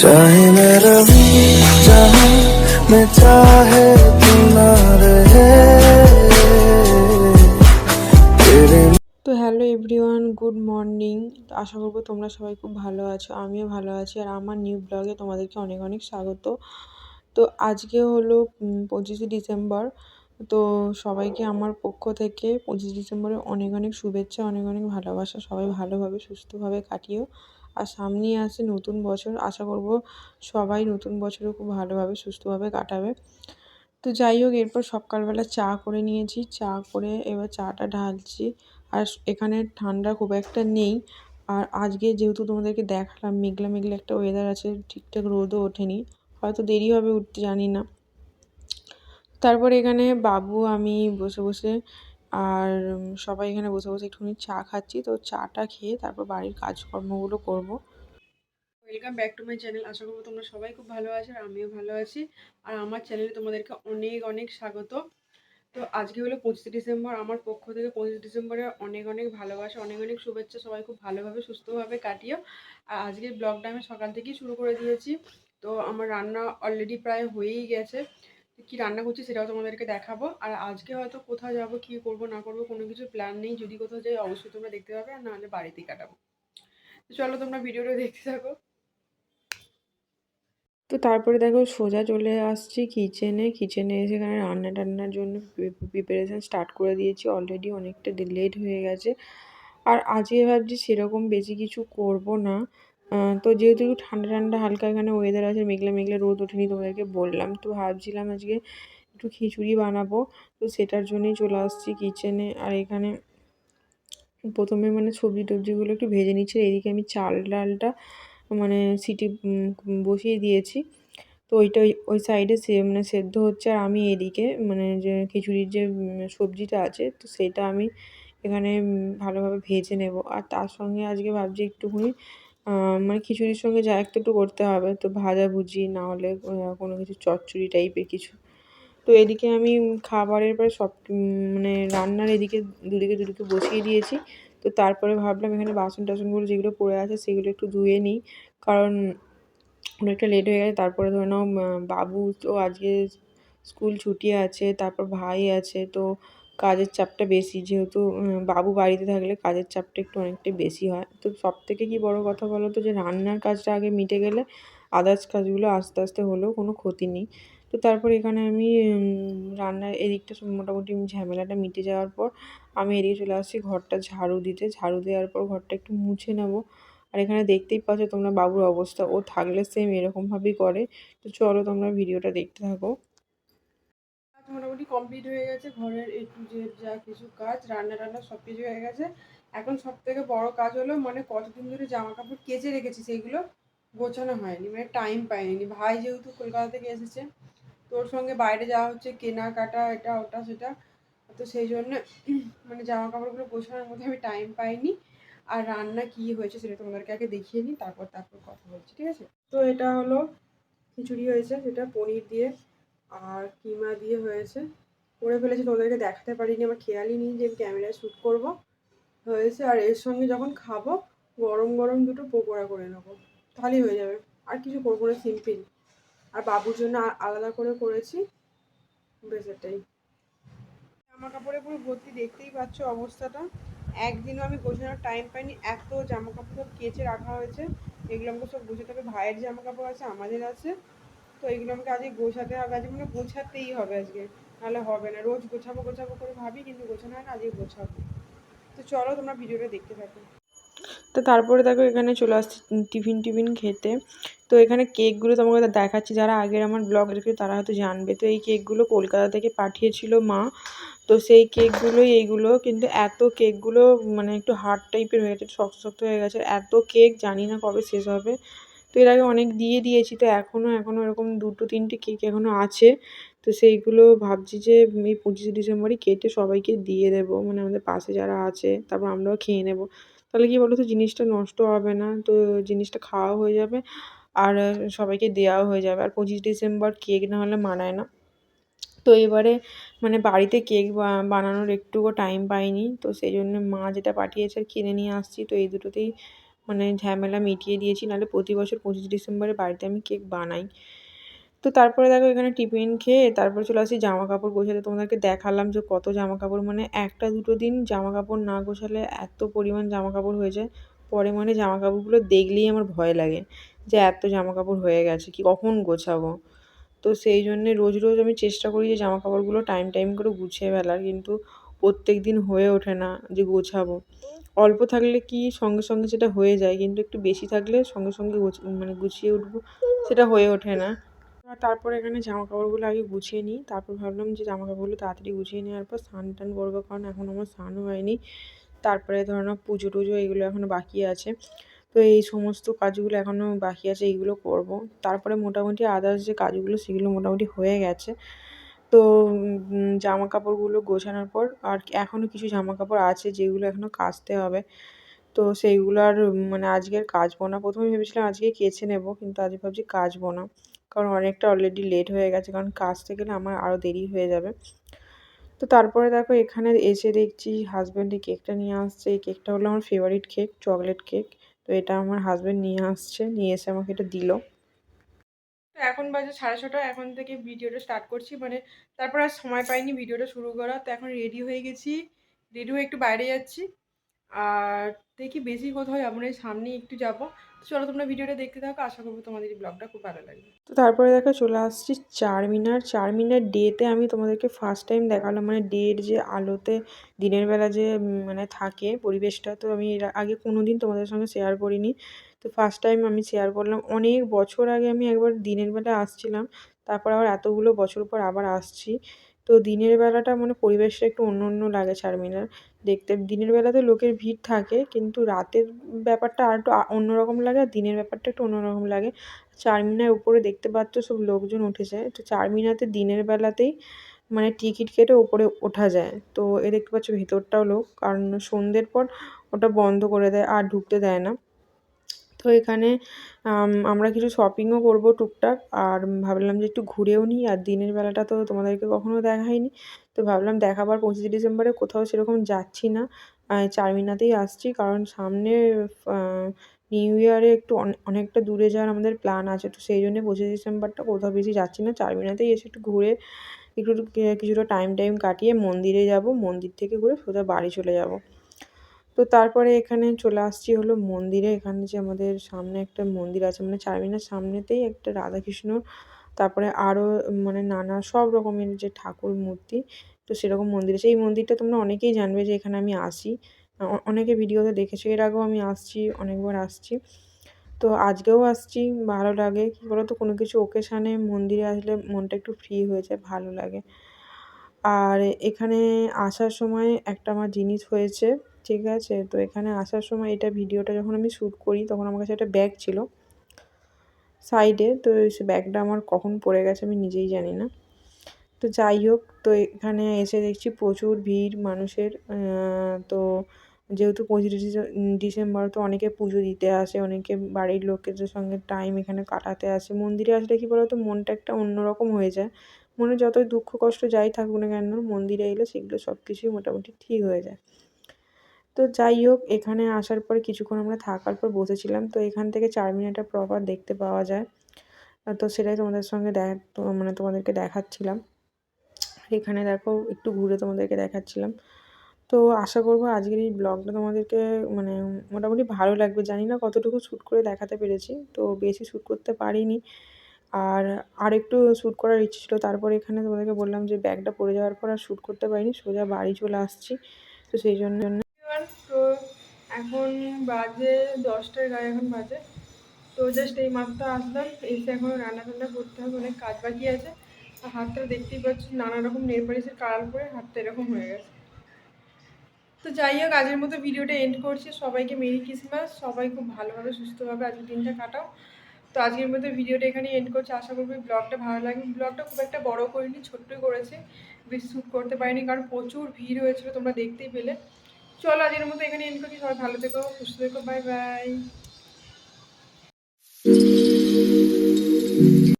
चाहे मैं रहूं जहां मैं चाहे तू ना रहे तेरे তো হ্যালো এভরিওয়ান গুড মর্নিং আশা করবো তোমরা সবাই খুব ভালো আছো আমিও ভালো আছি আর আমার নিউ ব্লগে তোমাদেরকে অনেক অনেক স্বাগত তো আজকে হলো উম, পঁচিশে ডিসেম্বর তো সবাইকে আমার পক্ষ থেকে পঁচিশে ডিসেম্বরে অনেক অনেক শুভেচ্ছা অনেক অনেক ভালোবাসা সবাই ভালোভাবে সুস্থভাবে কাটিও আর সামনেই আসছে নতুন বছর। আশা করব সবাই নতুন বছরে খুব ভালোভাবে, সুস্থভাবে কাটাবে। তো যাই হোক, এরপর সকালবেলা চা করে নিয়েছি। চা করে এবার চাটা ঢালছি। আর এখানে ঠান্ডা খুব একটা নেই। আর আজকে যেহেতু তোমাদেরকে দেখালাম, মেঘলা মেঘলা একটা ওয়েদার আছে, ঠিকঠাক রোদও ওঠেনি। হয়তো দেরি হবে উঠতে, জানি না। তারপর এখানে বাবু, আমি বসে বসে আর সবাই এখানে বসে বসে একটুখানি চা খাচ্ছি। তো চাটা খেয়ে তারপর বাড়ির কাজকর্মগুলো করব। Welcome back to my channel আশা করব তোমরা সবাই খুব ভালো আছো, আর আমিও ভালো আছি। আর আমার চ্যানেলে তোমাদেরকে অনেক অনেক স্বাগত। তো আজকে হলো পঁচিশে ডিসেম্বর। আমার পক্ষ থেকে পঁচিশে ডিসেম্বরে অনেক অনেক ভালোবাসা, অনেক অনেক শুভেচ্ছা। সবাই খুব ভালোভাবে, সুস্থভাবে কাটিও। আর আজকের ব্লগটা আমি সকাল থেকেই শুরু করে দিয়েছি। তো আমার রান্না অলরেডি প্রায় হয়েই গেছে। কি রান্না করছি সেটাও তোমাদেরকে দেখাবো। আর আজকে হয়তো কোথাও যাব, কি করব, না করব, কোনো কিছু প্ল্যান নেই। যদি কোথাও যাই, অবশ্যই তোমরা দেখতে পাবে, আর নাহলে বাড়িতেই কাটাবো। তো চলো তোমরা ভিডিওটা দেখতে থাকো। তো তারপরে দেখো, সোজা চলে আসছি কিচেনে কিচেনে এসে এখানে রান্না টান্নার জন্য প্রিপারেশান স্টার্ট করে দিয়েছি। অলরেডি অনেকটা লেট হয়ে গেছে। আর আজকে ভাবছি সেরকম বেশি কিছু করব না। তো যেহেতু একটু ঠান্ডা ঠান্ডা হালকা এখানে ওয়েদার আছে, মেঘলা মেঘলা রোদ ওঠেনি তোমাদেরকে বললাম, তো ভাবছিলাম আজকে একটু খিচুড়ি বানাবো, তো সেটার জন্যই চলে আসছি কিচেনে আর এখানে প্রথমে মানে সবজি টবজিগুলো একটু ভেজে নিচ্ছি এদিকে আমি চাল ডালটা মানে সিটি বসিয়ে দিয়েছি। তো ওইটা ওই সাইডে সে মানে সেদ্ধ হচ্ছে, আর আমি এদিকে মানে যে খিচুড়ির যে সবজিটা আছে, তো সেটা আমি এখানে ভালোভাবে ভেজে নেব। আর তার সঙ্গে আজকে ভাবছি একটুখানি মানে খিচুড়ির সঙ্গে যা একটু একটু করতে হবে। তো ভাজাভুজি না হলে কোনো কিছু চচ্চড়ি টাইপের কিছু। তো এদিকে আমি খাবারের প্রায় সব মানে রান্নার এদিকে দুদিকে দুদিকে বসিয়ে দিয়েছি। তো তারপরে ভাবলাম এখানে বাসন টাসনগুলো যেগুলো পড়ে আছে সেগুলো একটু ধুয়ে নিই। কারণ অনেকটা লেট হয়ে গেছে। তারপরে ধরে নাও বাবু তো আজকে স্কুল ছুটি আছে, তারপর ভাই আছে। তো কাজের চাপটা বেশি। যেহেতু বাবু বাড়িতে থাকলে কাজের চাপটা একটু অনেকটাই বেশি হয়। তো সব থেকে কি বড় কথা বলো তো, যে রান্নার কাজটা আগে মিটে গেলে আদার্স কাজগুলো আস্তে আস্তে হলেও কোনো ক্ষতি নেই। তো তারপর এখানে আমি রান্নার এদিকটা মোটামুটি ঝামেলাটা মিটে যাওয়ার পর আমি এদিকে চলে আসছি ঘরটা ঝাড়ু দিতে। ঝাড়ু দেওয়ার পর ঘরটা একটু মুছে নেব। আর এখানে দেখতেই পাচ্ছ তোমরা বাবুর অবস্থা। ও থাকলে সেম এরকমভাবেই করে। তো চলো তোমরা ভিডিওটা দেখতে থাকো। মোটামুটি কমপ্লিট হয়ে গেছে। ঘরের এ টু জেড যা কিছু কাজ, রান্না টান্না সব কিছু হয়ে গেছে। এখন সব থেকে বড় কাজ হলো মানে কতদিন ধরে জামা কাপড় কেচে রেখেছি, সেইগুলো গোছানো হয়নি মানে টাইম পাইনি। ভাই যেহেতু কলকাতা থেকে এসেছে, তোর সঙ্গে বাইরে যাওয়া হচ্ছে, কেনাকাটা, এটা, ওটা, সেটা। তো সেই জন্য মানে জামা কাপড়গুলো গোছানোর মধ্যে আমি টাইম পাইনি। আর রান্না কি হয়েছে সেটা তোমাদেরকে আগে দেখিয়ে নিই, তারপর তারপর কথা বলছি, ঠিক আছে? তো এটা হলো খিচুড়ি হয়েছে, সেটা পনির দিয়ে। আর কিমা দিয়ে হয়েছে। করে ফেলেছি তোমাদেরকে দেখাতে পারিনি, আমার খেয়ালই নেই যে আমি ক্যামেরায় শ্যুট করব। হয়েছে, আর এর সঙ্গে যখন খাব, গরম গরম দুটো পকোড়া করে নেব। তাহলেই হয়ে যাবে। আর কিছু করব না সিম্পল আর বাবুর জন্য আলাদা করে করেছি। বেশ এটাই। জামা কাপড়ে পুরো ভর্তি দেখতেই পাচ্ছ অবস্থাটা। একদিনও আমি গোছানোর টাইম পাইনি। এত জামা কাপড় সব কেচে রাখা হয়েছে। এগুলো আমাকে সব গোছাতে হবে। ভাইয়ের জামা কাপড় আছে, আমাদের আছে। তো এগুলো আমাকে আজকে গোছাতে হবে, আজকে মানে গোছাতেই হবে আজকে। নাহলে হবে না, রোজ গোছাবো গোছাবো করে ভাবি, কিন্তু গোছানো হয় না, আজকে গোছাবো। তো চলো তোমরা ভিডিওটা দেখতে থাকো। তো তারপরে দেখো এখানে চলে আসছি টিফিন টিফিন খেতে। তো এখানে কেকগুলো তোমাকে দেখাচ্ছি, যারা আগের আমার ব্লগ দেখে তারা হয়তো জানবে। তো এই কেকগুলো কলকাতা থেকে পাঠিয়েছিল মা। তো সেই কেকগুলোই এইগুলো, কিন্তু এত কেকগুলো মানে একটু হার্ড টাইপের হয়ে গেছে শক্ত শক্ত হয়ে গেছে। এত কেক জানি না কবে শেষ হবে। তো এর আগে অনেক দিয়ে দিয়েছি, তো এখনও এখনও এরকম দুটো, তিনটে কেক এখনও আছে। তো সেইগুলো ভাবছি যে এই পঁচিশে ডিসেম্বরই কেটে সবাইকে দিয়ে দেবো মানে আমাদের পাশে যারা আছে, তারপর আমরাও খেয়ে নেব। তাহলে কি বলো তো জিনিসটা নষ্ট হবে না, তো জিনিসটা খাওয়া হয়ে যাবে, আর সবাইকে দেওয়াও হয়ে যাবে। আর পঁচিশ ডিসেম্বর কেক না হলে মানায় না। তো এবারে মানে বাড়িতে কেক বানানোর একটুও টাইম পাইনি, তো সেই জন্য মা যেটা পাঠিয়েছে আর কিনে নিয়ে আসছি, তো এই দুটোতেই মানে ঝামেলা মিটিয়ে দিয়েছি, নাহলে প্রতি বছর পঁচিশ ডিসেম্বরে বাড়িতে আমি কেক বানাই। তো তারপরে দেখো এখানে টিফিন খেয়ে তারপরে চলে আসি জামা কাপড় গোছাতে। তোমাদেরকে দেখালাম যে কত জামা কাপড় মানে একটা দুটো দিন জামা কাপড় না গোছালে এত পরিমাণ জামা কাপড় হয়ে যায়। পরে মানে জামা কাপড়গুলো দেখলেই আমার ভয় লাগে যে এত জামা কাপড় হয়ে গেছে, কি কখন গোছাবো? তো সেই জন্যে রোজ রোজ আমি চেষ্টা করি যে জামা কাপড়গুলো টাইম টাইম করে গুছিয়ে ফেলার, কিন্তু প্রত্যেক দিন হয়ে ওঠে না যে গোছাবো। অল্প থাকলে কি সঙ্গে সঙ্গে সেটা হয়ে যায়, কিন্তু একটু বেশি থাকলে সঙ্গে সঙ্গে মানে গুছিয়ে উঠবো, সেটা হয়ে ওঠে না। আর তারপরে এখানে জামা কাপড়গুলো আগে গুছিয়ে নিই, তারপর ভাবলাম যে জামা কাপড়গুলো তাড়াতাড়ি গুছিয়ে নেওয়ার পর স্নান টান করব, কারণ এখন আমার স্নানও হয়নি। তারপরে ধরো না পুজো টুজো এগুলো এখনও বাকি আছে। তো এই সমস্ত কাজগুলো এখনও বাকি আছে, এইগুলো করব। তারপরে মোটামুটি আদার্স যে কাজগুলো, সেগুলো মোটামুটি হয়ে গেছে। তো জামা কাপড়গুলো গোছানোর পর আর এখনও কিছু জামা কাপড় আছে যেগুলো এখনও কাচতে হবে। তো সেইগুলো আর মানে আজকে কাচবো না। প্রথমে ভেবেছিলাম আজকে কেচে নেব কিন্তু আজকে ভাবছি কাচবো না। কারণ অনেকটা অলরেডি লেট হয়ে গেছে। কারণ কাচতে গেলে আমার আরও দেরি হয়ে যাবে। তো তারপরে দেখো এখানে এসে দেখছি হাজব্যান্ড কেকটা নিয়ে আসছে। এই কেকটা হলো আমার ফেভারিট কেক চকলেট কেক তো এটা আমার হাজব্যান্ড নিয়ে আসছে। নিয়ে এসে আমাকে এটা দিল। এখন বাজে সাড়ে ছটা, এখন থেকে ভিডিওটা স্টার্ট করছি মানে তারপর আর সময় পাইনি ভিডিওটা শুরু করা তো এখন রেডি হয়ে গেছি রেডি হয়ে একটু বাইরে যাচ্ছি, আর দেখি বেশি কোথাও যাব না, এই সামনেই একটু যাব চলো তোমরা ভিডিওটা দেখতে থাকো, আশা করব তোমাদের এই ব্লগটা খুব ভালো লাগবে। তো তারপরে দেখো চলে আসছি চারমিনার চারমিনার ডেতে আমি তোমাদেরকে ফার্স্ট টাইম দেখালাম মানে ডের যে আলোতে দিনের বেলা যে মানে থাকে পরিবেশটা, তো আমি আগে কোনো দিন তোমাদের সঙ্গে শেয়ার করিনি তো ফার্স্ট টাইম আমি শেয়ার করলাম। অনেক বছর আগে আমি একবার দিনের বেলা আসছিলাম, তারপর আবার এতগুলো বছর পর আবার আসছি। তো দিনের বেলাটা মানে পরিবেশটা একটু অন্য অন্য লাগে চারমিনার দেখতে দিনের বেলাতে লোকের ভিড় থাকে, কিন্তু রাতের ব্যাপারটা আর একটু অন্যরকম লাগে আর দিনের ব্যাপারটা একটু অন্যরকম লাগে। চারমিনার উপরে দেখতে পাচ্ছ সব লোকজন উঠেছে। তো চারমিনাতে দিনের বেলাতেই মানে টিকিট কেটে ওপরে ওঠা যায়। তো এ দেখতে পাচ্ছ ভেতরটাও লোক, কারণ সন্ধ্যের পর ওটা বন্ধ করে দেয়, আর ঢুকতে দেয় না। তো এখানে আমরা কিছু শপিংও করব টুকটাক। আর ভাবলাম যে একটু ঘুরেও নিই। আর দিনের বেলাটা তো তোমাদেরকে কখনো দেখাইনি। তো ভাবলাম দেখাবার পঁচিশে ডিসেম্বরে কোথাও সেরকম যাচ্ছি না। চারমিনাতেই আসছি। কারণ সামনে নিউ ইয়ারে একটু অনেকটা দূরে যাওয়ার আমাদের প্ল্যান আছে। তো সেই জন্য পঁচিশে ডিসেম্বরটা কোথাও বেশি যাচ্ছি না। চারমিনাতেই এসে একটু ঘুরে, একটু কিছুটা টাইম টাইম কাটিয়ে মন্দিরে যাব। মন্দির থেকে ঘুরে সোজা বাড়ি চলে যাব। তো তারপরে এখানে চলে আসছি হলো মন্দিরে। এখানে যে আমাদের সামনে একটা মন্দির আছে মানে চারমিনার সামনেতেই একটা রাধাকৃষ্ণ তারপরে আরও মানে নানা সব রকমের যে ঠাকুর মূর্তি, তো সেরকম মন্দির আছে। এই মন্দিরটা তোমরা অনেকেই জানবে যে এখানে আমি আসি। অনেকে ভিডিওতে দেখেছ, এর আগেও আমি আসছি, অনেকবার আসছি। তো আজকেও আসছি, ভালো লাগে। কী বলো তো কোনো কিছু ওকেশানে মন্দিরে আসলে মনটা একটু ফ্রি হয়ে যায়, ভালো লাগে। আর এখানে আসার সময় একটা আমার জিনিস হয়েছে ঠিক আছে? তো এখানে আসার সময় এটা ভিডিওটা যখন আমি শ্যুট করি, তখন আমার কাছে একটা ব্যাগ ছিল সাইডে। তো সে ব্যাগটা আমার কখন পড়ে গেছে আমি নিজেই জানি না। তো যাই হোক, তো এখানে এসে দেখছি প্রচুর ভিড়, মানুষের তো যেহেতু পঁচিশে ডিসেম্বর তো অনেকে পুজো দিতে আসে, অনেকে বাড়ির লোকেদের সঙ্গে টাইম এখানে কাটাতে আসে। মন্দিরে আসলে কী বলতো, মনটা একটা অন্যরকম হয়ে যায়। মনে যতই দুঃখ কষ্ট যাই থাকুক না কেন, মন্দিরে এলে সেগুলো সব কিছুই মোটামুটি ঠিক হয়ে যায়। তো যাই হোক, এখানে আসার পর কিছুক্ষণ আমরা থাকার পর বসেছিলাম। তো এখান থেকে চারমিনারটা প্রপার দেখতে পাওয়া যায়। তো সেটাই তোমাদের সঙ্গে দেখ মানে তোমাদেরকে দেখাচ্ছিলাম। এখানে দেখো, একটু ঘুরে তোমাদেরকে দেখাচ্ছিলাম। তো আশা করব আজকের এই ব্লগটা তোমাদেরকে মানে মোটামুটি ভালো লাগবে। জানি না কতটুকু শ্যুট করে দেখাতে পেরেছি। তো বেশি শ্যুট করতে পারিনি। আর আর একটু শ্যুট করার ইচ্ছে ছিল। তারপর এখানে তোমাদেরকে বললাম যে ব্যাগটা পড়ে যাওয়ার পর আর শ্যুট করতে পারিনি। সোজা বাড়ি চলে আসছি। তো সেই জন্য তো এখন বাজে দশটার গায়ে এখন বাজে। তো জাস্ট এই মাত্র আসলাম, এসে এখন রান্না টান্না করতে হবে, অনেক কাজ বাকি আছে। আর হাতটা দেখতেই পাচ্ছি, নানা রকম নেল পালিশের কালার করে হাতটা এরকম হয়ে গেছে। তো যাই হোক, আজকের মতো ভিডিওটা এন্ড করছি। সবাইকে মেরি ক্রিসমাস। সবাই খুব ভালোভাবে, সুস্থভাবে আজকের দিনটা কাটাও। তো আজকের মতো ভিডিওটা এখানে এন্ড করছি। আশা করব ব্লগটা ভালো লাগবে। ব্লগটা খুব একটা বড় করিনি, ছোট্টই করেছি। বেশি শ্যুট করতে পারিনি, কারণ প্রচুর ভিড় হয়েছিল তোমরা দেখতেই পেলে। চলো আজকের মতো এখানে এন্ড করছি। সবাই ভালো থেকো সুস্থ থেকো বাই বাই